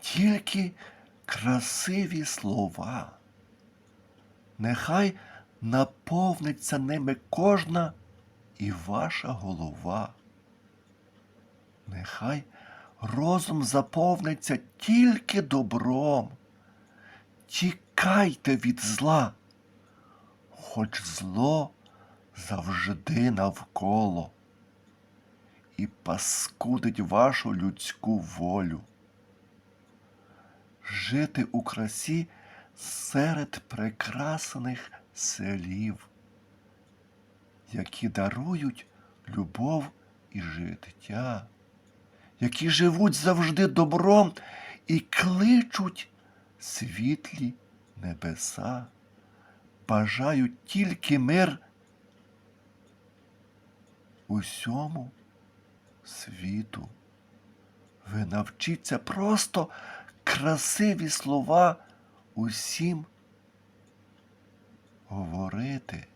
тільки красиві слова. Нехай наповниться ними кожна і ваша голова. Нехай розум заповниться тільки добром. Тікайте від зла, хоч зло завжди навколо і паскудить вашу людську волю. Жити у красі серед прекрасних селів, які дарують любов і життя, які живуть завжди добром і кличуть світлі небеса, бажають тільки мир усьому світу. Ви навчіться просто красиві слова усім говорити.